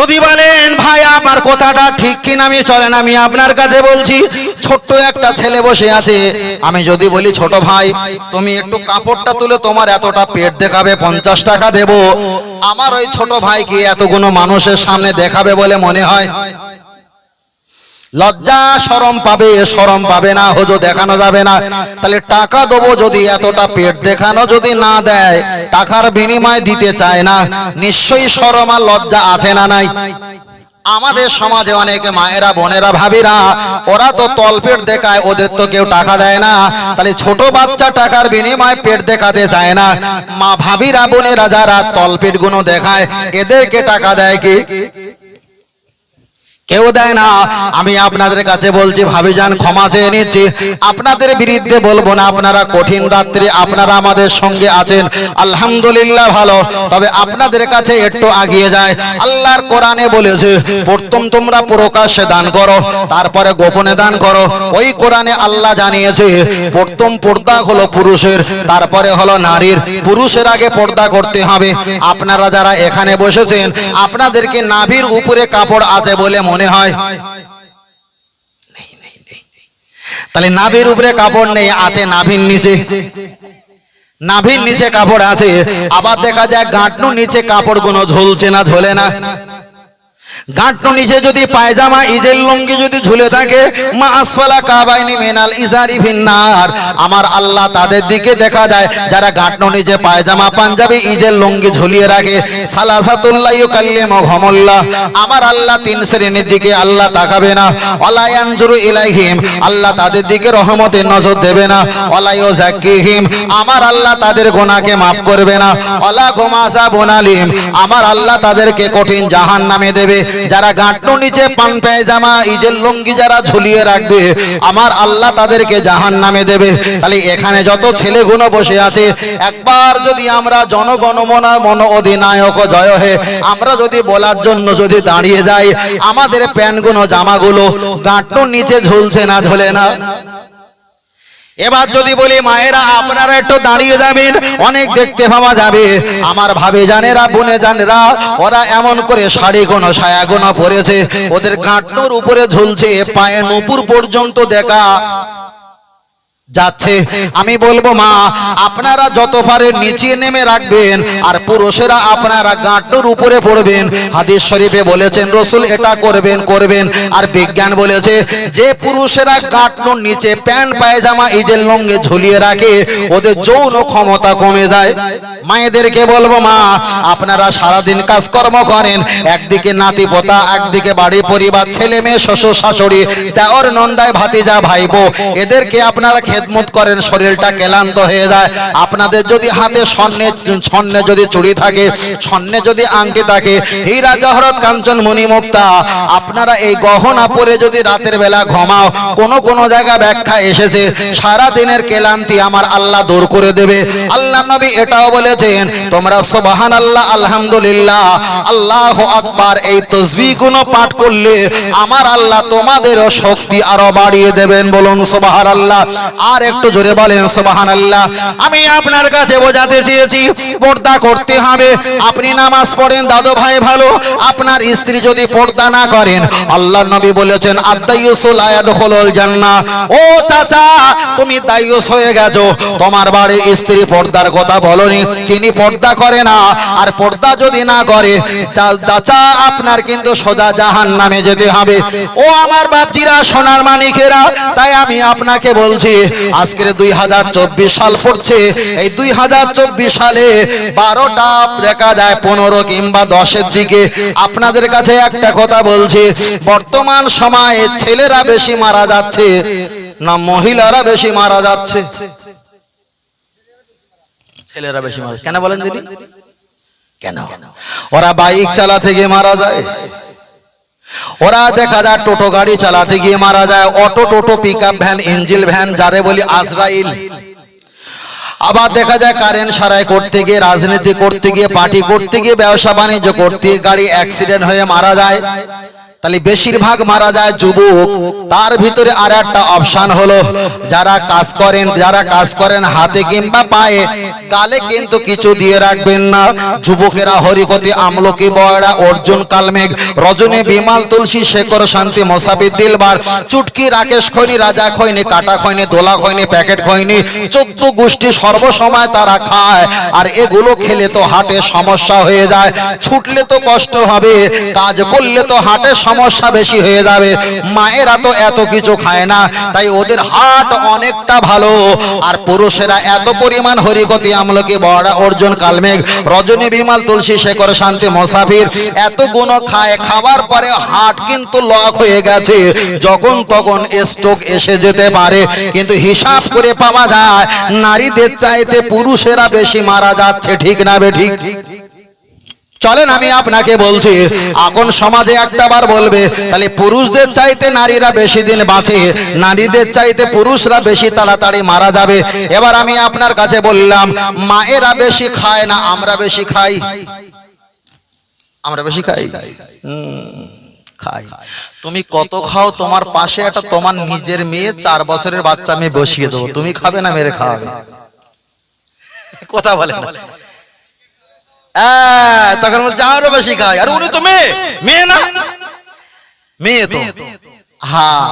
যদি বলেন, ভাই, আমার কথাটা ঠিক কিনা আমি চলেন, আমি আপনার কাছে বলছি, ছোট্ট একটা ছেলে বসে আছে। আমি যদি বলি, ছোট ভাই, তুমি একটু কাপড়টা তুলে তোমার এতটা পেট দেখাবে, পঞ্চাশ টাকা দেব। আমার ওই ছোট ভাইকে এতগুলো মানুষের সামনে দেখাবে বলে মনে হয়। লজ্জা সরম পাবে সরম পাবে না হজো দেখানো যাবে না। তাহলে টাকা দেবো যদি এতটা পেট দেখানো যদি না দেয়, টাকার বিনিময় দিতে চায় না। নিশ্চয়ই সরম আর লজ্জা আছে না নাই? আমাদের সমাজে অনেকে মায়েরা, বোনেরা, ভাবিরা, ওরা তো তলপেট দেখায়, ওদের তো কেউ টাকা দেয় না। তাহলে ছোট বাচ্চা টাকার বিনিময়ে পেট দেখাতে চায় না। মা ভাবিরা, বোনেরা যারা তলপেটগুলো দেখায়, এদেরকে টাকা দেয় কি? কেউ দেয় না। আমি আপনাদের কাছে বলছি, ভাবি যান, ক্ষমা চেয়ে নিচ্ছি। আপনাদের বিরুদ্ধে বলব না, আপনারা কঠিন রাত্রে, আপনারা আমাদের সঙ্গে আছেন। আলহামদুলিল্লাহ ভালো। তবে আপনাদের কাছে একটু আগিয়ে যায়। আল্লাহর কোরআনে বলেছে, প্রথম তোমরা প্রকাশ্যে দান করো, তারপরে গোপনে দান করো। ওই কোরআনে আল্লাহ জানিয়েছে, প্রথম পর্দা হলো পুরুষের, তারপরে হলো নারীর। পুরুষের আগে পর্দা করতে হবে। আপনারা যারা এখানে বসেছেন, আপনাদেরকে নাভির উপরে কাপড় আছে বলে মনে হয়? নেই, নেই। তাহলে নাভির উপরে কাপড় নেই আছে নাভির নিচে। নাভির নিচে কাপড় আছে। আবার দেখা যায় গাঁটনুর নিচে কাপড় কোনো ঝুলছে না ঝোলে না। গাঁটনো নিচে যদি পায়জামা, ইজের লুঙ্গি যদি ঝুলে থাকে, মা আসফালা কাবাইনি মিনাল ইজারি ভিন্নার আমার আল্লাহ তাদের দিকে দেখা যায়, যারা গাঁটনো নিচে পায়জামা, পাঞ্জাবি, ইজের লুঙ্গি ঝুলিয়ে রাখে। সালাসাতুল্লাহ কাল্লিম ঘমল্লাহ আমার আল্লাহ তিন শ্রেণির দিকে আল্লাহ তাকাবে না। অলায়ানজুরু ইলাইহিম। আল্লাহ তাদের দিকে রহমতের নজর দেবে না। অলাইও জাকিহিম আমার আল্লাহ তাদের গোনাকে মাফ করবে না। অলা গোমাসা বোনালিম। আমার আল্লাহ তাদেরকে কঠিন জাহান নামে দেবে। যারা গাঁটনো নিচে পান পায়জামা ইজের লুঙ্গি যারা ঝুলিয়ে রাখবে, আমার আল্লাহ তাদেরকে জাহান নামে দেবে। তাহলে এখানে যত ছেলেগুলো বসে আছে, একবার যদি আমরা জনগণমনা মন অধিনায়ক জয় হে আমরা যদি বলার জন্য যদি দাঁড়িয়ে যাই, আমাদের প্যান্টগুলো জামাগুলো গাঁটনোর নিচে ঝুলছে না, ঝোলে না। এবার যদি বলি, মায়েরা, আপনারা একটু দাঁড়িয়ে যাবেন, অনেক দেখতে পাওয়া যাবে। আমার ভাবে জানেরা, বোনে জানেরা, ওরা এমন করে শাড়ি গোনো সায়া গোনো পরেছে। ওদের গাঁটনোর উপরে ঝুলছে, পায়ে নুপুর পর্যন্ত দেখা। যাচ্ছে। আমি বলব, মা, আপনারা যত পারেন নিচে নেমে রাখবেন আর পুরুষেরা আপনারা গাঁটুর উপরে পড়বেন। হাদিস শরীফে বলেছেন, রসুল এটা করবেন করবেন। আর বিজ্ঞান বলেছে, যে পুরুষেরা গাঁটনুর নিচে প্যান্ট, পায়জামা ইজের লঙ্গে ঝুলিয়ে রাখে, ওদের যৌন ক্ষমতা কমে যায়। মায়েদেরকে বলব, মা, আপনারা সারাদিন কাজকর্ম করেন, একদিকে নাতি পোতা একদিকে বাড়ি পরিবার, ছেলে মেয়ে, শ্বশুর শাশুড়ি, দেওর, নন্দায়, ভাতিজা ভাইবো এদেরকে আপনারা খেদমত করেন, শরীরটা ক্লান্ত হয়ে যায়। আপনাদের যদি হাতে স্বর্ণে স্বর্ণে যদি চুড়ি থাকে, স্বর্ণে যদি আংটি থাকে, হীরা, জহরত, কাঞ্চন মণিমুক্তা আপনারা এই গহনা পরে যদি রাতের বেলা ঘুমাও, কোন কোন জায়গা ব্যাখ্যা এসেছে, সারা দিনের ক্লান্তি আমার আল্লাহ দূর করে দেবে। আল্লাহ নবী এটাও বলেছেন, তোমরা সুবহান আল্লাহ আলহামদুলিল্লাহ, আল্লাহ আকবার, এই তসবিহগুলো পাঠ করলে আমার আল্লাহ তোমাদেরও শক্তি আরও বাড়িয়ে দেবেন। বলুন সুবহান আল্লাহ আর একটু জোরে বলেন সুবহান আল্লাহ আমি আপনার কাছে বোঝাতে চেয়েছি, পর্দা করতে হবে। আপনি নামাজ পড়েন, দাদু ভাই ভালো। আপনার স্ত্রী যদি পর্দা না করেন আল্লাহ নবী বলেছেন জান্নাহ। ও চাচা, তুমি দায়ুস হয়ে গেছো। তোমার বাড়ির স্ত্রী পর্দার কথা বলনি, তিনি পর্দা করে না। আর পর্দা যদি না করে চাচা, আপনার কিন্তু সোজা জাহান নামে যেতে হবে। ও আমার বাপজিরা, সোনার মানিকেরা, তাই আমি আপনাকে বলছি আজকের দুই হাজার চব্বিশ সাল পড়ছে। এই দুই হাজার চব্বিশ সালে বারোটা দেখা যায় পনেরো কিংবা দশের দিকে। আপনাদের কাছে একটা কথা বলছি বর্তমান সময়ে ছেলেরা বেশি মারা যাচ্ছে না মহিলারা বেশি মারা যাচ্ছে? ছেলেরা বেশি মারা কেন বলেন দিদি? কেন? ওরা বাইক চালা থেকে মারা যায়। ওরা দেখা যায় টোটো গাড়ি চালাতে গিয়ে মারা যায়, অটো টোটো পিক ভ্যান ইঞ্জিল ভ্যান যারে বলি আজরাইল। আবার দেখা যায় কারেন্ট সারাই করতে গিয়ে, রাজনীতি করতে গিয়ে পার্টি করতে গিয়ে, ব্যবসা বাণিজ্য করতে গাড়ি অ্যাক্সিডেন্ট হয়ে মারা যায়। তাহলে বেশিরভাগ মারা যায় যুবক। তার ভিতরে আর একটা অপশন হলো, যারা কাজ করেন, যারা কাজ করেন হাতে কিংবা পায়ে, গালে কিন্তু কিছু দিয়ে রাখবেন না। যুবকেরা হরিকতি আমলকি, বয়রা, অর্জুন, কালমেঘ, রজনী, বিমাল, তুলসী, শেখর, শান্তি মোসাফির দিলবার, চুটকি, রাকেশ খৈনি, রাজা খৈনি, কাটা খৈনি, দোলা খৈনি, প্যাকেট খৈনি চোদ্দ গোষ্ঠী সর্বসময় তারা খায়। আর এগুলো খেলে তো হাটে সমস্যা হয়ে যায়। ছুটলে তো কষ্ট হবে, কাজ করলে তো হাটে সমস্যা বেশি হয়ে যাবে। মায়েরা তো এত কিছু খায় না, তাই ওদের হাট অনেকটা ভালো। আর পুরুষেরা এত পরিমাণ হরিগতি আমলকি, বড় অর্জুন, কালমেঘ, রজনী, বিমাল, তুলসী, শেখর, শান্তি, মোসাফির, এত গুণ খায়। খাবার পরে হাট কিন্তু লক হয়ে গেছে। যখন তখন স্ট্রোক এসে যেতে পারে। কিন্তু হিসাব করে পাওয়া যায়, নারীদের চাইতে পুরুষেরা বেশি মারা যাচ্ছে, ঠিক না বে ঠিক? চলেন আমি আপনাকে বলছি এখন সমাজে একটা বার বলবে তাহলে পুরুষদের চাইতে নারীরা বেশি দিন বাঁচে নারীদের চাইতে পুরুষরা বেশি তাড়াতাড়ি মারা যাবে। এবার আমি আপনার কাছে বললাম মায়েরা বেশি খায় না আমরা বেশি খাই। আমরা বেশি খাই? খাই। তুমি কত খাও তোমার পাশে একটা তোমার নিজের মেয়ে চার বছরের বাচ্চা মেয়ে বসিয়ে দেবো। তুমি খাবে না মেরে খাওয়াবে? কথা বলে না তখন বলছে, আরও বেশি খাই। আর উনি তো মেয়ে। মেয়ে না? মেয়ে তো। হ্যাঁ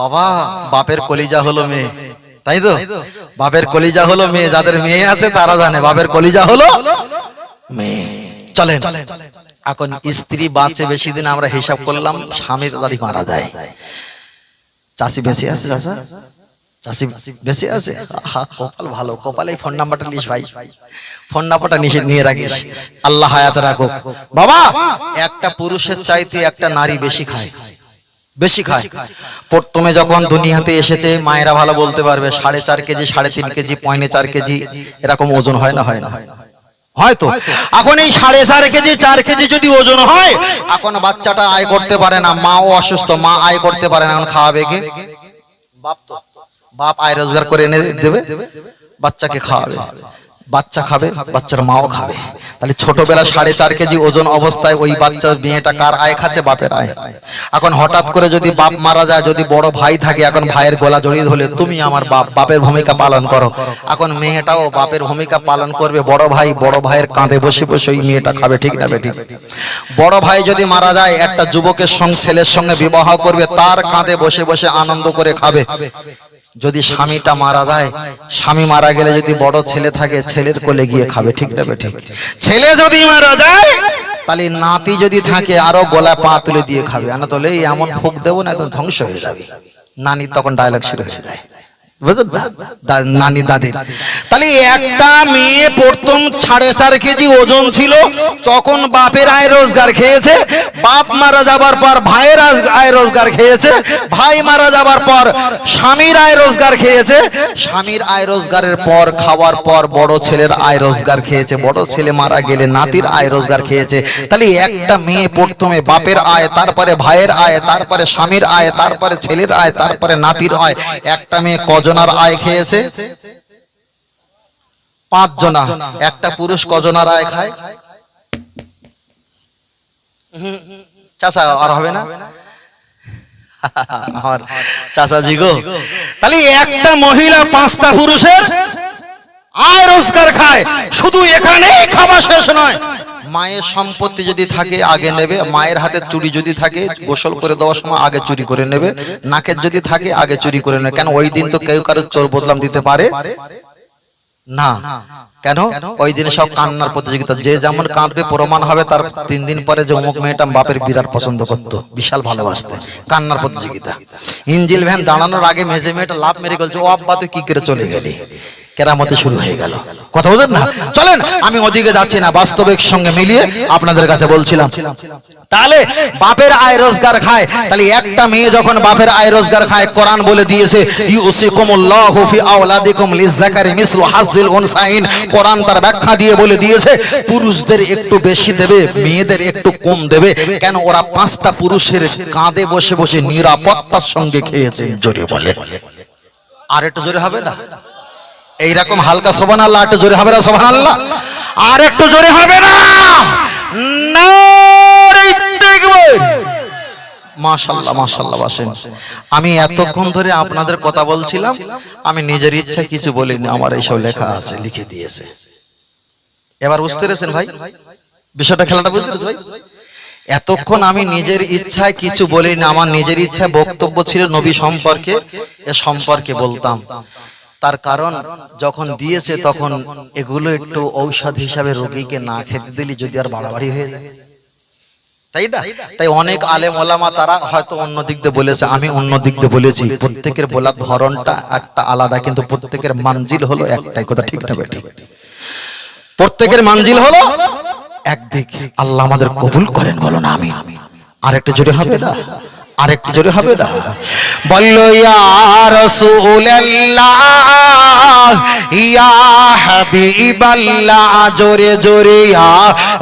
বাবা, বাপের কলিজা হলো মেয়ে। তাই তো? বাপের কলিজা হলো মেয়ে। যাদের মেয়ে আছে, তারা জানে বাপের কলিজা হলো মেয়ে। চলেন। এখন স্ত্রী বাঁচে বেশি দিন আমরা হিসাব করলাম স্বামী তাড়াতাড়ি মারা যায়। চাষি বেঁচে আছে চাষা বেঁচে আছে? কপাল ভালো। ফোন নাম্বারটা নিস ভাই। ফোন নাম্বারটা নিয়ে রাখিস। আল্লাহ হায়াত রাখো বাবা, একটা পুরুষের চাইতে একটা নারী বেশি খায়। বেশি খায়। প্রথমে যখন দুনিয়াতে এসেছে, মায়েরা ভালো বলতে পারবে, সাড়ে চার কেজি, সাড়ে তিন কেজি, পয়নে চার কেজি, এরকম ওজন হয় না হয় না? হয়তো এখন এই সাড়ে চার কেজি চার কেজি যদি ওজন হয়, এখন বাচ্চাটা আয় করতে পারে না। মাও অসুস্থ, মা আয় করতে পারে না। এখন খাওয়াবে বাপ তো। বাপ আয় রোজগার করে এনে দেবে, বাচ্চাকে খাওয়াবে। বাচ্চা খাবে, বাচ্চার মাও খাবে। তাহলে ছোটবেলা সাড়ে চার কেজি ওজন অবস্থায় ওই বাচ্চার মেয়েটা কার আয় খাচ্ছে? বাপের আয়। এখন হঠাৎ করে যদি বাপ মারা যায়, যদি বড় ভাই থাকে, এখন ভাইয়ের গলা জড়িয়ে ধরলে তুমি আমার বাপ, বাপের ভূমিকা পালন করো। এখন মেয়েটাও বাপের ভূমিকা পালন করবে, বড় ভাই বড় ভাইয়ের কাঁধে বসে বসে ওই মেয়েটা খাবে, ঠিক না ঠিক বড় ভাই যদি মারা যায়, একটা যুবকের সঙ্গে, ছেলের সঙ্গে বিবাহ করবে, তার কাঁধে বসে বসে আনন্দ করে খাবে। যদি স্বামীটা মারা যায়, স্বামী মারা গেলে যদি বড় ছেলে থাকে, ছেলের কোলে গিয়ে খাবে, ঠিক না ঠিক? ছেলে যদি মারা যায়, তাহলে নাতি যদি থাকে, আরও গলা পা তুলে দিয়ে খাবে। আনা তাহলে এমন ফুক দেবো না, একদম ধ্বংস হয়ে যাবে। নানি তখন ডায়লগ শুরু হয়ে যায়। বড় ছেলের আয় রোজগার খেয়েছে, বড় ছেলে মারা গেলে নাতির আয় রোজগার খেয়েছে। তাহলে একটা মেয়ে প্রথমে বাপের আয়, তারপরে ভাইয়ের আয়, তারপরে স্বামীর আয়, তারপরে ছেলের আয়, তারপরে নাতির আয়, একটা মেয়ে কজনার আয় খেয়েছে? পাঁচ জনা একটা পুরুষ কজনার আয় খায়? চাচা, আর হবে না? আমার চাচাজি গো। তাহলে একটা মহিলা পাঁচটা পুরুষের আয় রোজগার খায়। শুধু এখানেই খাওয়া শেষ নয়। মায়ের সম্পত্তি যদি থাকে, আগে নেবে। মায়ের হাতে চুরি যদি থাকে, গোসল করে দেওয়ার সময় আগে চুরি করে নেবে। নাকের যদি থাকে, আগে চুরি করে নেবে। কেন ওই দিন তো কেউ কারও চোর বদলাম দিতে পারে? না। কেন? ওই দিনে সব কান্নার প্রতিযোগিতা। যে যেমন কাঁদবে, প্রমাণ হবে তার তিন দিন পরে যে অমুক মেয়েটা বাপের বিরাট পছন্দ করতো। বিশাল ভালোবাসতে। কান্নার প্রতিযোগিতা। ইঞ্জিল ভ্যান দাঁড়ানোর আগে মেজে মেয়েটা লাভ মেরে গেল ও আব্বা, তুই কি করে চলে গেলি? কেরামতে শুরু হয়ে গেল। কথা বুঝলেন না? চলেন, আমি ওদিকে যাচ্ছি না, বাস্তবিক সঙ্গে মিলিয়ে আপনাদের কাছে বলছিলাম। তাহলে বাপের আয় রোজগার খায়। তাহলে একটা মেয়ে যখন বাপের আয় রোজগার খায়, কোরআন বলে দিয়েছে, ইউসিকুমুল্লাহু ফি আওলাদিকুম লিযাকারি মিসলু হাজ্জিল উনসাইন। কোরআন তার ব্যাখ্যা দিয়ে বলে দিয়েছে, পুরুষদের একটু বেশি দেবে, মেয়েদের একটু কম দেবে। কেন ওরা পাঁচটা পুরুষের কাঁধে বসে বসে নিরাপত্তার সঙ্গে খেয়েছে, জোরে বলে। আর একটু জোরে হবে না? এইরকম হালকা সোবান আল্লাহ একটু জোরে হবে না সোবান আল্লাহ আর একটু জোরে হবে না। মাশাল্লাহ মাশাল্লাহ বাসেন। আমি এতক্ষণ ধরে আপনাদের কথা বলছিলাম, আমি নিজের ইচ্ছা কিছু বলিনি, আমার এইসব লেখা আছে, লিখে দিয়েছে। এবার বুঝতে পেরেছেন ভাই? বিষয়টা, খেলাটা বুঝতে ভাই? এতক্ষণ আমি নিজের ইচ্ছায় কিছু বলিনি, আমার নিজের ইচ্ছা বক্তব্য ছিল নবী সম্পর্কে, এ সম্পর্কে বলতাম। তার কারণ যখন দিয়েছে তখন এগুলো একটু ঔষধ হিসাবে রোগীকে না খেতে দিলে যদি আর বাড়াবাড়ি হয়ে যায়। তাই না? তাই অনেক আলেম ওলামা তারা হয়তো অন্য দিক দিয়ে বলেছে, আমি অন্য দিক দিয়ে বলেছি, প্রত্যেকের বলার ধরনটা একটা আলাদা, কিন্তু প্রত্যেকের মানজিল হলো একটাই, কথা ঠিক ঠিক। প্রত্যেকের মানজিল হলো একদিক। আল্লাহ আমাদের কবুল করেন, বলো না আমি আরেকটা জোরে হবে না? আরেকটা জোরে হবে না। বলল, ইয়া রাসূলুল্লাহ, ইয়া জোরে জোরে, ইয়া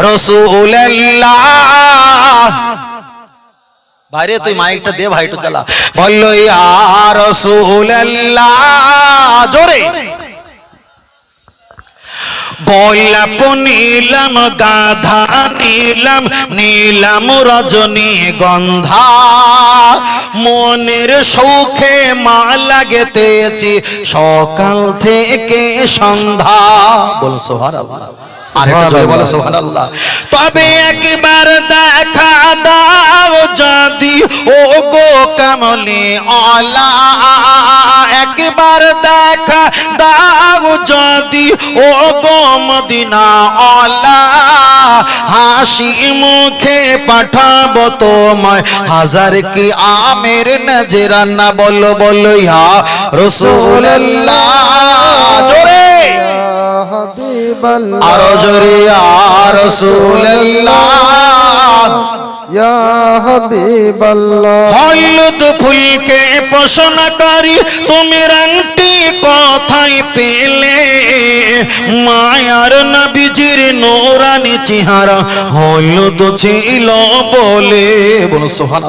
রাসূলুল্লাহ। ভাইরে তুই মাইকটা দে ভাই, একটু চালা বলল, ইয়া রাসূলুল্লাহ, জোরে গোলাপ নীলাম গাধা নীলাম নীলাম রজনী গন্ধা। মনের সৌখে মা লাগতেছি সকাল থেকে সন্ধ্যা। বল সোহার আল্লাহ তবে একবার দেখা দাও যদি ও গো কামলি অলা। একবার দেখা দাও ও গো মদিনা অলা হাসি মুখে পাঠাবো তোমায়। হাজার কি আমের নজরানা বলো বলো ইয়া রসুল্লাহ জোরে। আরও জোরে ইয়া রসুল্লাহ হলুদ ফুলকে পোষণকারী তুমি রংটি কথাই পেলে মায়ার নবীজির নোরানি চেহারা হলুদ ছিল বলে। বলো সোহান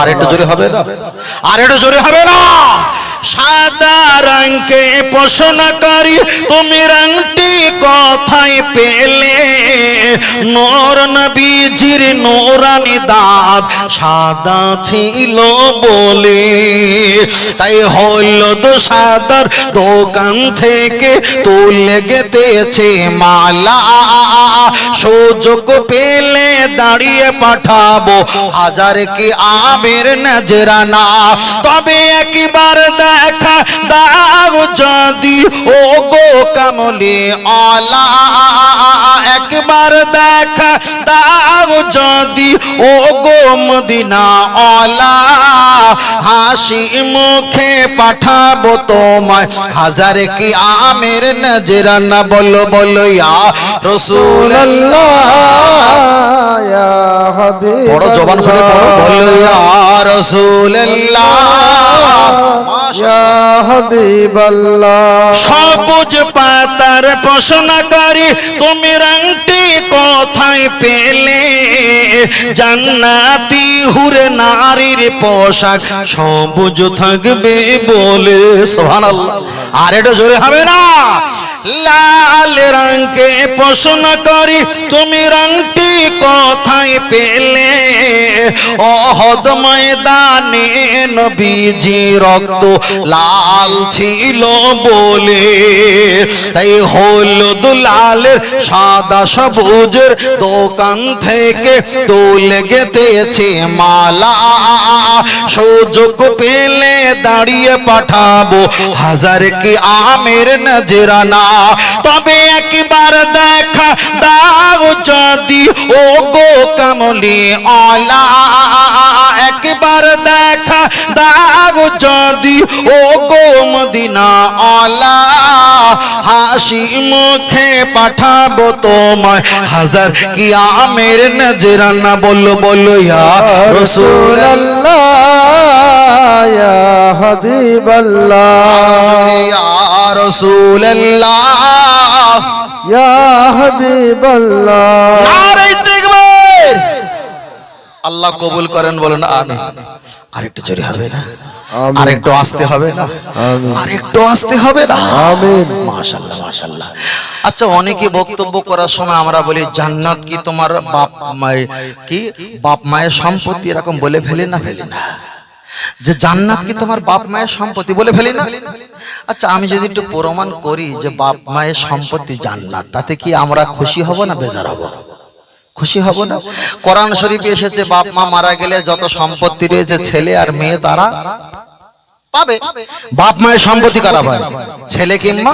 আর একটু জোরে হবে না? আর একটু জোরে হবে না? সাদা রঙকে পোষণকারী তুমি রংটি কথাই পেলে? নোর নবীজির নোরানি দাঁত সাদা ছিল বলে। তাই হলুদ সাদার দোকান থেকে তুলে গেতেছে মালা। সুযোগ পেলে দাঁড়িয়ে পাঠাবো হাজার কি আমের নজরানা। তবে একবার দেখা দাও যদি। ও গো কামলি অলা একবার দেখা দাও যদি। ও গো মদিনা অলা হাসি মুখে পাঠাবো তোমায়। হাজার কি আমের নজরানা বলো বলো ইয়া রসুল্লাহ বড় জবান খুলে পড়ো। বলো ইয়া রসুল্লাহ সবুজ পাতার পোষণাকারী তুমি রংটি কোথায় পেলে? জান্নাতি হুরে নারীর পোশাক সবুজ থাকবে বলে, সুবহানাল্লাহ। আর এটা জোরে হবে না। লাল রঙকে পোষণ করি, তুমি রঙটি অহদ ময়দানে নবীজি রক্ত লাল ছিল বলে। তাই হলুদ লালের, সাদা সবুজের দোকান থেকে তুলে গেতেছে মালা। সুযোগ পেলে দাঁড়িয়ে পাঠাবো হাজার কি আমের নজরানা। তবে একবার দেখা দাও যদি ও গো কামলি অলা একবার দেখা দাও যদি ও গো মদিনা অলা হাসি মুখে পাঠাবো তোমায়। হাজার কি আমের নজরানা বলো বলো ইয়া রসুল রসুল দেখবেন আল্লাহ কবুল করেন বলেন আমি আরেকটু চুরি হবে না। আরেকটু আসতে হবে না। আরেকটু আসতে হবে না? মাশাল্লাহ মাশাল্লাহ আচ্ছা অনেকে বক্তব্য করার সময় আমরা বলি জান্নাত কি তোমার বাপ মায়ের কি বাপ মায়ের সম্পত্তি? এরকম বলে ফেলি না? ফেলি না। যে জান্নাত কি তোমার বাপ মায়ের সম্পত্তি বলে ফেলি না? আচ্ছা আমি যদি একটু প্রমাণ করি যে বাপ মায়ের সম্পত্তি জান্নাত তাতে কি আমরা খুশি হব না বেজার হব? খুশি হব না। কোরআন শরীফে এসেছে, বাপ মা মারা গেলে যত সম্পত্তি রয়েছে, ছেলে আর মেয়ে তারা পাবে। বাপ মায়ের সম্পত্তি কারা পায় ছেলে কিংবা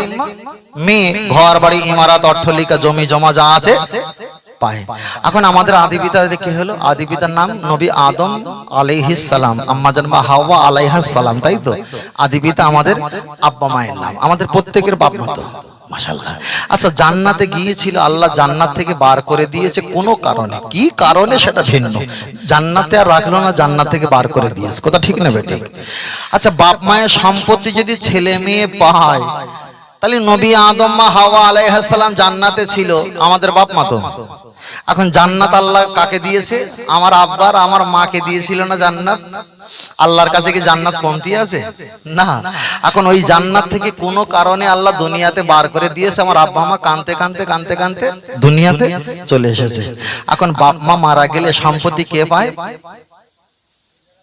মেয়ে, ঘর, বাড়ি, ইমারত অট্টলিকা জমি, জমা যা আছে, পায়। এখন আমাদের আদি পিতা কি হলো? আদি পিতার নাম নবী আদম আলাইহিস সালাম, আম্মা জানবা হাওয়া আলাইহাস সালাম, তাই তো? আদি পিতা আমাদের আব্বা মায়ের নাম। আমাদের প্রত্যেকের বাপ মা আচ্ছা জান্নাতে গিয়েছিল, আল্লাহ জান্নাত থেকে বার করে দিয়েছে কোনো কারণে? কি কারণে সেটা ভিন্ন। জান্নাতে আর রাখল না, জান্নাত থেকে বার করে দিয়েছে। কথা ঠিক না বেঠিক? আচ্ছা বাপ মায়ের সম্পত্তি যদি ছেলে মেয়ে পায়, তাহলে নবী আদম মা হাওয়া আলাইহিস সালাম জান্নাতে ছিল, আমাদের বাপ মা তো? এখন জান্নাত আল্লাহ কাকে দিয়েছে? আমার আব্বার আমার মাকে দিয়েছিল না জান্নাত? আল্লাহর কাছে কি জান্নাত কমতি আছে? না। এখন ওই জান্নাত থেকে কোনো কারণে আল্লাহ দুনিয়াতে বার করে দিয়েছে। আমার আব্বা মা কানতে কানতে কানতে কানতে দুনিয়াতে চলে এসেছে। এখন বাপ মা মারা গেলে সম্পত্তি কে পায়?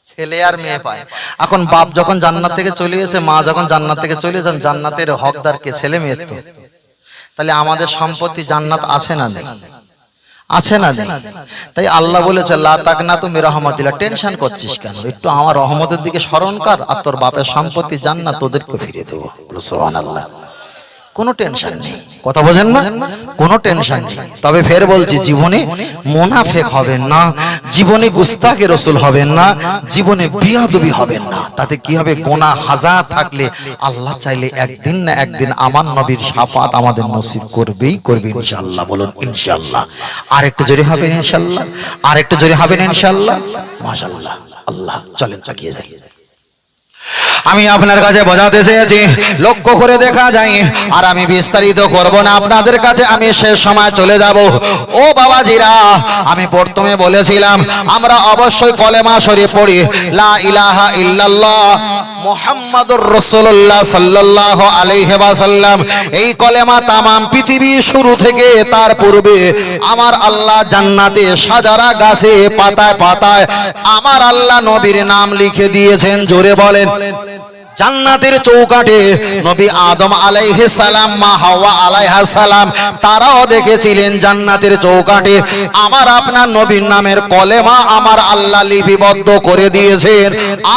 ছেলে আর মেয়ে পায়। এখন বাপ যখন জান্নাত থেকে চলে এসে মা যখন জান্নাত থেকে চলে যান, জান্নাতের হকদার কে? ছেলে মেয়ে তো। তাহলে আমাদের সম্পত্তি জান্নাত আছে না নেই? আছে না তাই আল্লাহ বলেছে, লা তাকনা তুমি দিলা টেনশন করছিস কেন? একটু আমার রহমতের দিকে স্মরণ কর, আর তোর বাপের সম্পত্তি জান না তোদেরকে ফিরিয়ে দেবো। সুবহানাল্লাহ। কোনো টেনশন নেই। কথা বোঝেন না? কোনো টেনশন নেই। তবে ফের বলছি জীবনে মোনাফেক হবেন না জীবনে গুস্তাকে রসুল হবেন না জীবনে বিয়াদবি হবেন না। তাতে কি হবে? গোনা হাজার থাকলে আল্লাহ চাইলে একদিন না একদিন আমার নবীর সাফাত আমাদের নসিব করবেই করবে ইনশাআল্লাহ। বলুন ইনশাআল্লাহ। আর একটু জোরে হবে ইনশাআল্লাহ। আর একটু জোরে হবে ইনশাআল্লাহ? মাশাআল্লাহ। আল্লাহ চলেন চাকিয়ে যাই। আমি আপনার কাছে বোঝাতে চেয়েছি, লক্ষ্য করে দেখা যায়, আর আমি বিস্তারিত করব না। আপনাদের কাছে আমি শেষ সময় চলে যাব। ও বাবাজিরা, আমি প্রথমে বলেছিলাম, আমরা অবশ্যই কলেমা শরীফ পড়ি। লা ইলাহা ইল্লাল্লাহ মুহাম্মাদুর রাসূলুল্লাহ সাল্লাল্লাহু আলাইহি ওয়াসাল্লাম। এই কলেমা তামাম পৃথিবী শুরু থেকে তার পূর্বে আমার আল্লাহ জান্নাতে সাজারা গাছে পাতায় পাতায় আমার আল্লাহ নবীর নাম লিখে দিয়েছেন। জোরে বলেন বলেন জান্নাতের চৌকাঠে নবী আদম আলাইহিস সালাম, মা হাওয়া আলাইহাস সালাম, তারাও দেখেছিলেন জান্নাতের চৌকাঠে। আমার আপনার নবীর নামের কলেমা আমার আল্লাহ লিপিবদ্ধ করে দিয়েছেন।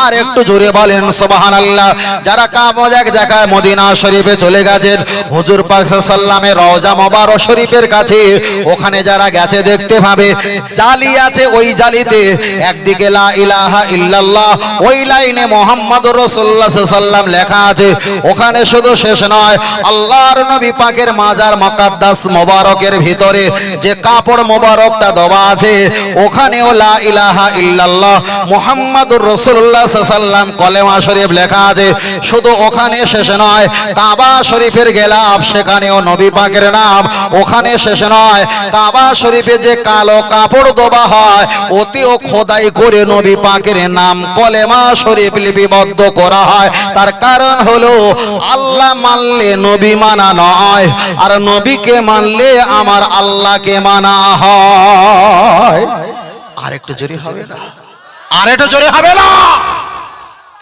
আর একটু জোরে বলেন, সুবহানাল্লাহ। যারা কামজাক জায়গায় মদিনা শরীফে চলে গেছেন, হুজুর পাক সাল্লামের রওজা মোবারক শরীফের কাছে, ওখানে যারা গেছে দেখতে পাবে, জালি আছে ওই জালিতে, একদিকে লা ইলাহা ইল্লাল্লাহ, ওই লাইনে মোহাম্মদুর রাসূলুল্লাহ সাল্লাম লেখা আছে, ওখানে শুধু শেষ নয়, আল্লাহর নবী পাকের মাজার মুকাদ্দাস মোবারকের ভিতরে যে কাপড় মোবারকটা দেওয়া আছে, ওখানেও লা ইলাহা ইল্লাল্লাহ মুহাম্মাদুর রাসূলুল্লাহ সাল্লাম কলেমা শরীফ লেখা আছে, শুধু ওখানে শেষ নয়, কাবা শরীফের গেলাম সেখানেও নবী পাকের নাম, ওখানে শেষ নয়, কাবা শরীফে যে কালো কাপড় দেওয়া হয়, অতিও খোদাই করে নবী পাকের নাম কলেমা শরীফ লিপিবদ্ধ করা হয় তার কারণ হলো, আল্লাহ মানলে নবী মানা নয়, আর নবীকে মানলে আমার আল্লাহকে মানা হয়। আর একটু জোরে হবে না? আর একটু জোরে হবে না?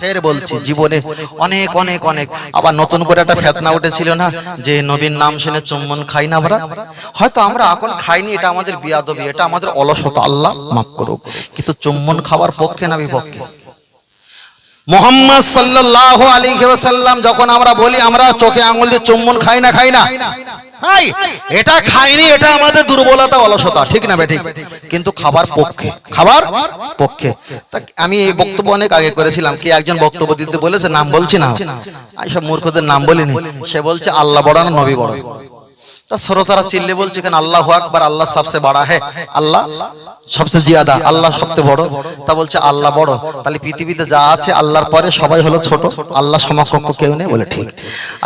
ফের বলছি, জীবনে অনেক অনেক অনেক। আবার নতুন করে একটা ফেতনা উঠেছিল না, যে নবীর নাম শুনে চুম্বন খাই না আমরা? হয়তো আমরা এখন খাইনি, এটা আমাদের বিয়াদবি, এটা আমাদের অলসতা, আল্লাহ মাফ করুক। কিন্তু চুম্বন খাওয়ার পক্ষে না বিপক্ষে? মোহাম্মদ সাল্লাল্লাহু আলী ওয়াসাল্লাম যখন আমরা বলি, আমরা চোখে আঙুল দিয়ে চুম্বন খাই না খাই না? এটা খাইনি, এটা আমাদের দুর্বলতা, অলসতা। ঠিক না, বেঠিক? কিন্তু খাবার পক্ষে। খাবার পক্ষে। আমি এই বক্তব্য অনেক আগে করেছিলাম। কি একজন বক্তব্য দিতে বলেছে? নাম বলছি না। এইসব মূর্খদের নাম বলিনি। সে বলছে, আল্লাহ বড় না নবী বড়? তা শ্রোতারা চিল্লে বলছে কেন আল্লাহ আকবার, আল্লাহ সবসে বড়া হ্যাঁ আল্লাহ সবচেয়ে জিয়াদা, আল্লাহ সবচেয়ে বড়। তা বলছে আল্লাহ বড়, তাহলে পৃথিবীতে যা আছে আল্লাহর পরে সবাই হলো ছোট, আল্লাহ সমকক্ষ কেউ নেই বলে ঠিক।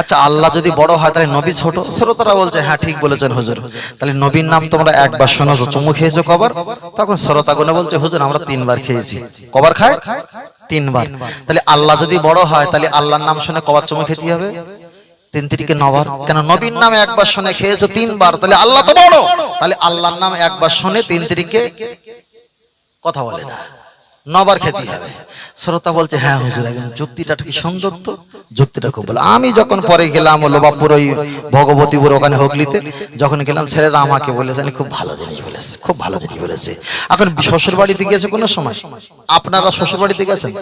আচ্ছা আল্লাহ যদি বড় হয় তাহলে নবী ছোট শ্রোতারা বলছে হ্যাঁ ঠিক বলেছেন হুজুর। তাহলে নবীর নাম তোমরা একবার শোনো চুমু খেয়েছো কবার? তখন শ্রোতাগণে বলছে, হুজুর, আমরা তিনবার খেয়েছি। কবার খায়? তিনবার। তাহলে আল্লাহ যদি বড় হয়, তাহলে আল্লাহর নাম শুনে কবার চুমু খেতে হবে? তিন তিরিকে নবার। কেন নবীর নামে একবার শুনে খেয়েছো তিনবার? তাহলে আল্লাহ তো বড়। তাহলে আল্লাহর নাম একবার শুনে তিন তিরিকে কথা বলে না। নবার খেতে হবে। শ্রোতা বলছে হ্যাঁ হুজুর, একদম যুক্তিটা কি সুন্দর তো? যুক্তিটা খুব ভালো। আমি যখন পরে গেলাম লোবাপুর ওই ভগবতীপুর ওখানে হুগলিতে, যখন গেলাম, ছেলেরা আমাকে বলেছে খুব ভালো জিনিস বলেছে, খুব ভালো জিনিস বলেছে। এখন শ্বশুর বাড়িতে গিয়েছে কোনো সময়? আপনারা শ্বশুর বাড়িতে গেছেন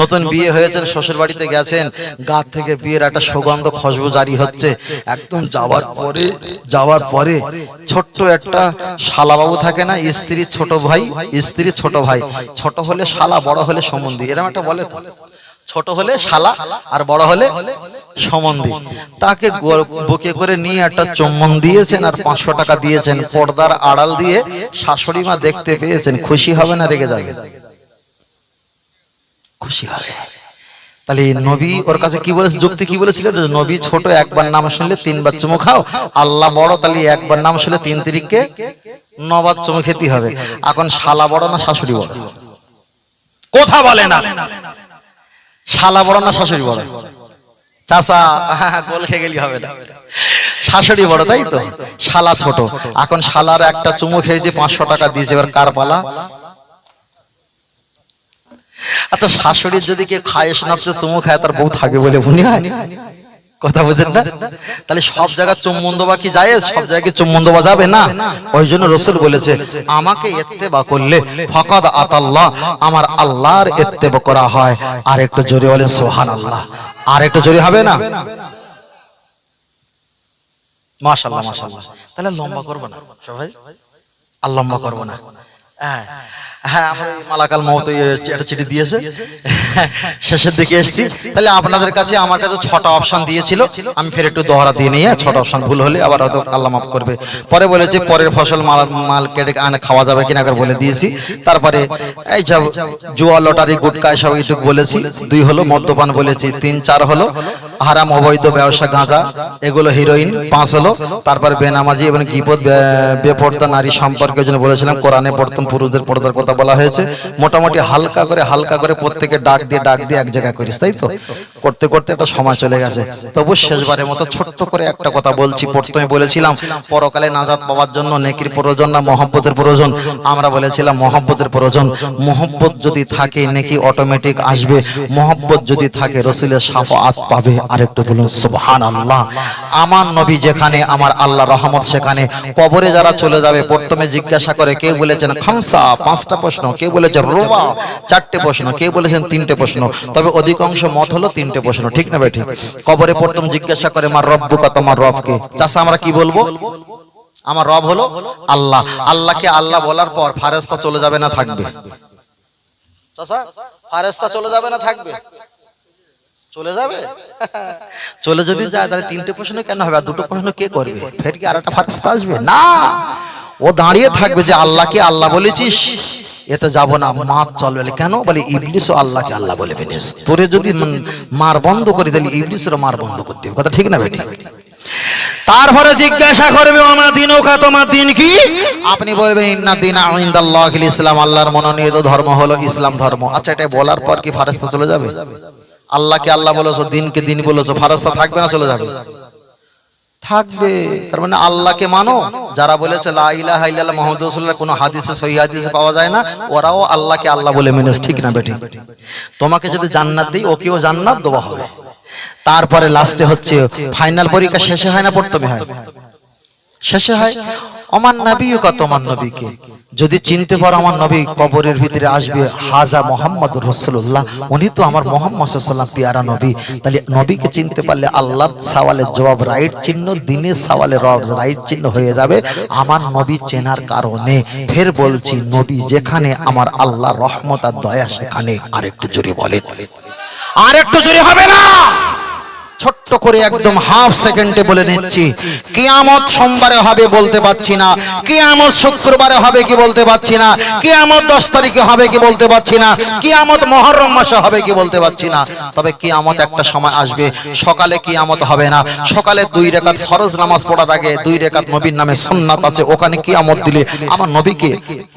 নতুন বিয়ে হয়েছেন শ্বশুর বাড়িতে গেছেন গা থেকে বিয়ের একটা সুগন্ধ খুশবু জারি হচ্ছে, একদম যাওয়ার পরে যাওয়ার পরে ছোট্ট একটা শালাবাবু থাকে না, স্ত্রী ছোট ভাই, স্ত্রী ছোট ভাই, ছোট হলে শালা, বড় হলে সম্বন্ধী। এরকম একটা বলে তো। ছোট হলে শালা আর বড় হলে সম্বন্ধী। তাকে বুকে করে নিয়ে একটা চুম্বন দিয়েছেন আর পাঁচশো টাকা দিয়েছেন। পর্দার আড়াল দিয়ে শাশুড়ি মা দেখতে পেয়েছেন। খুশি হবে না রেগে যাবে? খুশি হবে। তাহলে নবী ওর কাছে কি বলেছে? যুক্তি কি বলেছিল নবী ছোট, একবার নাম শুনলে তিনবার চুমু খাও। আল্লাহ বড়, তাহলে একবার নাম শুনলে তিন তিরিককে নবার চুমু খেতে হবে। এখন শালা বড় না শাশুড়ি বড়? কথা বলে না। শালা বড় না শাশুড়ি বড়? চাষা গোল খেয়ে গেলি হবে না। শাশুড়ি বড়, তাই তো? শালা ছোট। এখন শালার একটা চুমু খেয়েছে পাঁচশো টাকা দিয়েছে, এবার কার পালা? আচ্ছা শাশুড়ির যদি কেউ খায় নফসে চুমু খায়, তার বউ থাকে বলে মনে হয়? কথা বুঝেন না? তাহলে সব জায়গায় চুম্বন দেওয়া কি যায় সব জায়গায় চুম্বন দেওয়া যাবে? না। ওই জন্য রসুল বলেছে, আমাকে এত্তেবা করলে ফকাদ আতাল্লাহ, আমার আল্লাহর এত্তেবা করা হয়। আর একটু জোরে বলেন সোহান আল্লাহ আর একটু জোরে হবে না? মাশাল্লাহ মাশাল্লাহ তাহলে লম্বা করব না, সবাই? আর লম্বা করব না। হ্যাঁ। হ্যাঁ মালাকাল একটা চিঠি দিয়েছে। শেষের দিকে তাহলে আপনাদের কাছে ছটা আমি ফের একটু দিয়ে ছটা ভুল হলে আবার হয়তো করবে। পরে বলেছে, পরের ফসল মাল মাল কেটে আনে, খাওয়া যাবে কিনা? করে বলে দিয়েছি। তারপরে, এই সব জুয়া, লটারি, গুটকা, এসব এইটুকু বলেছি। দুই হলো মদ্যপান বলেছি, তিন, চার হলো হারাম, অবৈধ, ব্যবসা, গাঁজা, এগুলো হিরোইন পাঁচ হলো। তারপর বেনামাজি এবং গিপদ বেপর্দা নারী সম্পর্কে জন্য বলেছিলাম, কোরআনে পড়তাম পুরুষদের পর্দার কথা বলা হয়েছে। মোটামুটি হালকা করে হালকা করে প্রত্যেকে ডাক দিয়ে ডাক দিয়ে এক জায়গায় করিস, তাই তো? করতে করতে একটা সময় চলে গেছে। তবু শেষবারের মতো ছোট্ট করে একটা কথা বলছি। প্রথমে বলেছিলাম, পরকালে নাজাদ পাওয়ার জন্য নেকির প্রয়োজন না মহব্বতের প্রয়োজন? আমরা বলেছিলাম, মহব্বতের প্রয়োজন। মহব্বত যদি থাকে, নেকি অটোমেটিক আসবে। মহব্বত যদি থাকে, রসুলের সাফাত পাবে। আরেকটু বলুন সুবহান আল্লাহ আমার নবী যেখানে, আমার আল্লাহ রহমত সেখানে। কবরে যারা চলে যাবে, প্রথমে জিজ্ঞাসা করে বলেছেন খামসা? পাঁচটা প্রশ্ন। রোবা চারটে প্রশ্ন। বলেছেন তিনটে প্রশ্ন। তবে অধিকাংশ মত হলো তিনটে প্রশ্ন। ঠিক না কবরে প্রথম জিজ্ঞাসা করে আমার তোমার রবকে চাষা আমরা কি বলব? আমার রব হলো আল্লাহ। আল্লাহকে আল্লাহ বলার পর ফারেস্তা চলে যাবে না থাকবে? চাচা ফারেস্তা চলে যাবে না থাকবে? চলে যাবে? চলে যদি যায়, তাহলে তিনটে প্রশ্ন কেন হবে? আর দুটো প্রশ্ন কে করবে? ফের কি আর একটা ফারেস্তা আসবে? না! ও দাঁড়িয়ে থাকবে যে আল্লাহকে আল্লাহ বলেছিস এতে যাব না মাত চলবে। কেন? বলে ইবলিস আল্লাহকে আল্লাহ বলে ফেনিস তোরে যদি মার বন্ধ করি, তাহলে ইবলিসেরও মার বন্ধ করতে হবে। কথা ঠিক না বেটি? তারপরে জিজ্ঞাসা করবে আমার দিন ওকা তোমার দিন কি? আপনি বলবেন, ইন্না দিন ইনদাল্লাহিল ইসলাম। আল্লাহর মনোনীত ধর্ম হলো ইসলাম ধর্ম। আচ্ছা এটা বলার পর কি ফারেস্তা চলে যাবে? আল্লাহকে আল্লাহ বলেছ, দিনকে দিন বলেছ ফারেস্তা থাকবে না চলে যাবে। থাকবে, তার মানে আল্লাহকে মানো। যারা বলেছে, লা ইলাহা ইল্লাল্লাহ মুহাম্মাদুর রাসূলুল্লাহ কোনো হাদিসে সহিহ হাদিসে পাওয়া যায় না। ওরাও আল্লাহকে আল্লাহ বলে মেনেছে, ঠিক না বেটি তোমাকে যদি জান্নাত দেই, ওকেও জান্নাত দেওয়া হবে। তারপরে লাস্টে হচ্ছে ফাইনাল পরীক্ষা শেষে হয় না, প্রথমে হয়? শেষে হয়? আমার নবী কা তোমার নবীকে? যদি চিনতে পারো আমার নবী কবরের ভিতরে আসবে, হাজা মোহাম্মদ রসুল্লাহ উনি তো আমার মোহাম্মদ পিয়ারা নবী। তাহলে নবীকে চিনতে পারলে আল্লাহর সওয়ালের জবাব রাইট চিহ্ন, দিনের সওয়ালের রাইট চিহ্ন হয়ে যাবে। আমার নবী চেনার কারণে ফের বলছি, নবী যেখানে, আমার আল্লাহ রহমত আর দয়া সেখানে। আরেকটু জোরে বলেন। আর একটু জোরে হবে না! ছোট্ট করে একদম হাফ সেকেন্ডে বলে নিচ্ছি। কিয়ামত সোমবারে হবে বলতে পারছি না। কিয়ামত শুক্রবারে হবে কি বলতে পারছি না। কিয়ামত দশ তারিখে হবে কি বলতে পারছি না। কিয়ামত মহরম মাসে হবে কি বলতে পারছি না। তবে কিয়ামত একটা সময় আসবে। সকালে কিয়ামত হবে না। সকালে দুই রেখাত ফরজ নামাজ পড়ার আগে দুই রেখাত নবীর নামে সুন্নাত আছে। ওখানে কিয়ামত দিলে আমার নবীকে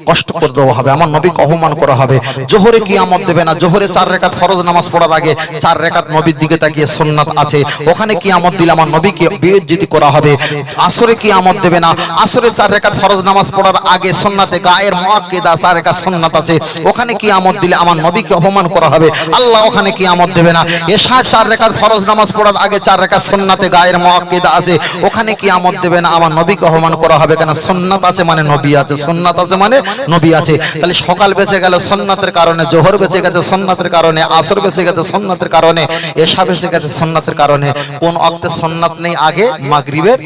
কষ্ট করে দেওয়া হবে, আমার নবীকে অপমান করা হবে। জোহরে কি কিয়ামত দেবে না, জোহরে চার রেখাত ফরজ নামাজ পড়ার আগে চার রেখাত নবীর দিকে তাকিয়ে সুন্নাত আছে। ওখানে কি কিয়ামত দিলে আমার নবীকে বেজ্জিতি করা হবে। আসরে কি কিয়ামত দেবে না, আসরে চার রেখাত ফরজ নামাজ পড়ার আগে সুন্নাতে গায়ের মুআক্কিদা চার রেখাত সুন্নাত আছে। ওখানে কি কিয়ামত দিলে আমার নবীকে অপমান করা হবে। আল্লাহ ওখানে কি কিয়ামত দেবে না। এশা চার রেখাত ফরজ নামাজ পড়ার আগে চার রেখাত সুন্নাতে গায়ের মুআক্কিদা আছে। ওখানে কি কিয়ামত দেবে না, আমার নবীকে অপমান করা হবে কেন? সুন্নাত আছে মানে নবী আছে, সুন্নাত আছে মানে নবী আছে। তাহলে সকাল বেঁচে গেল সন্ন্যাতের কারণে জোহর বেঁচে গেছে সন্ন্যাতের কারণে আসর বেঁচে গেছে সন্ন্যাতের কারণে এসা বেঁচে গেছে সন্ন্যাতের কারণে। কোন অক্তে সন্ন্যাত নেই আগে মাগরিবের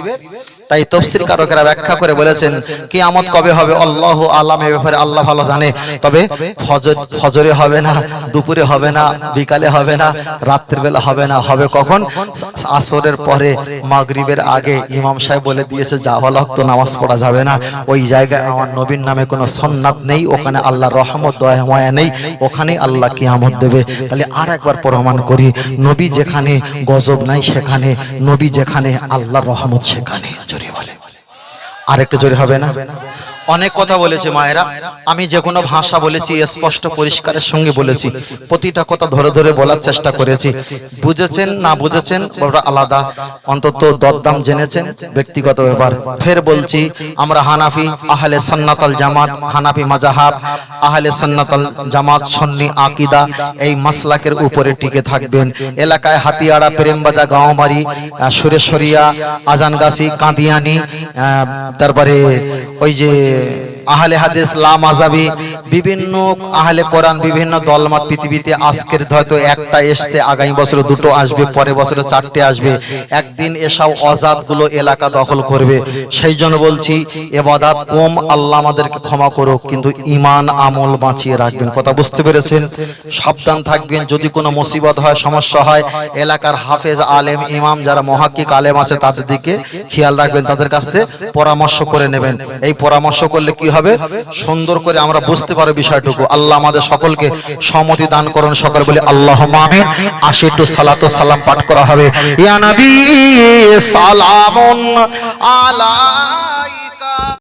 তাই তফসির কারকেরা ব্যাখ্যা করে বলেছেন, কিয়ামত কবে হবে? আল্লাহ আলাম এ ব্যাপারে আল্লাহ ভালো জানে। তবে ফজর হবে না, দুপুরে হবে না, বিকালে হবে না রাত্রের বেলা হবে না। হবে কখন? আসরের পরে, মাগরিবের আগে। ইমাম সাহেব বলে দিয়েছে হক তো নামাজ পড়া যাবে না। ওই জায়গায় আমার নবীর নামে কোনো সন্ন্যাত নেই, ওখানে আল্লাহ রহমত, দয়া, মায়া নেই। ওখানে আল্লাহ কিয়ামত দেবে। তাহলে আর একবার প্রমাণ করি, নবী যেখানে গজব নাই সেখানে, নবী যেখানে আল্লাহ রহমত সেখানে। জোরে বলে। আর একটু জোরে হবে না? অনেক কথা বলেছে মায়েরা। আমি যে কোনো ভাষা বলেছি স্পষ্ট পরিষ্কারের সঙ্গে বলেছি। প্রতিটা কথা ধরে ধরে বলার চেষ্টা করেছি। বুঝেছেন না বুঝেছেন ওটা আলাদা। অন্তত দরদাম জেনেছেন ব্যক্তিগত ব্যাপার। ফের বলছি আমরা হানাফি আহলে সন্নাতাল জামাত হানাফি মাজাহাব আহলে সন্নাতাল জামাত সন্নি আকিদা এই মাসলাকের উপরে টিকে থাকবেন। এলাকায় হাতিয়াড়া প্রেমবাজা আহ, সুরেশ্বরিয়া আজানগাছি কাঁদিয়ানি তারপরে ওই যে que আহলে হাদিস লা মাজাবি বিভিন্ন আহলে কোরআন, বিভিন্ন দলমত পৃথিবীতে আজকের হয়তো একটা এসছে, আগামী বছরে দুটো আসবে, পরের বছরে চারটে আসবে। একদিন এসব অজাতগুলো এলাকা দখল করবে। সেই জন্য বলছি, এবাদাত কম, আল্লাহ আমাদেরকে ক্ষমা করুক, কিন্তু ইমান আমল বাঁচিয়ে রাখবেন। কথা বুঝতে পেরেছেন? সাবধান থাকবেন, যদি কোনো মুসিবত হয়, সমস্যা হয়, এলাকার হাফেজ, আলেম, ইমাম যারা মহাক্কিক আলেম আছে, তাদের দিকে খেয়াল রাখবেন, তাদের কাছ পরামর্শ করে নেবেন। এই পরামর্শ করলে কি হবে? সুন্দর করে আমরা বুঝতে পারো বিষয়টুকু। আল্লাহ আমাদের সকলকে সম্মতি দান করুন। সকল বলে আল্লাহ আমিন। আশি একটু সালাত সালাম পাঠ করা হবে। ইয়া নবী, সালামুন আলা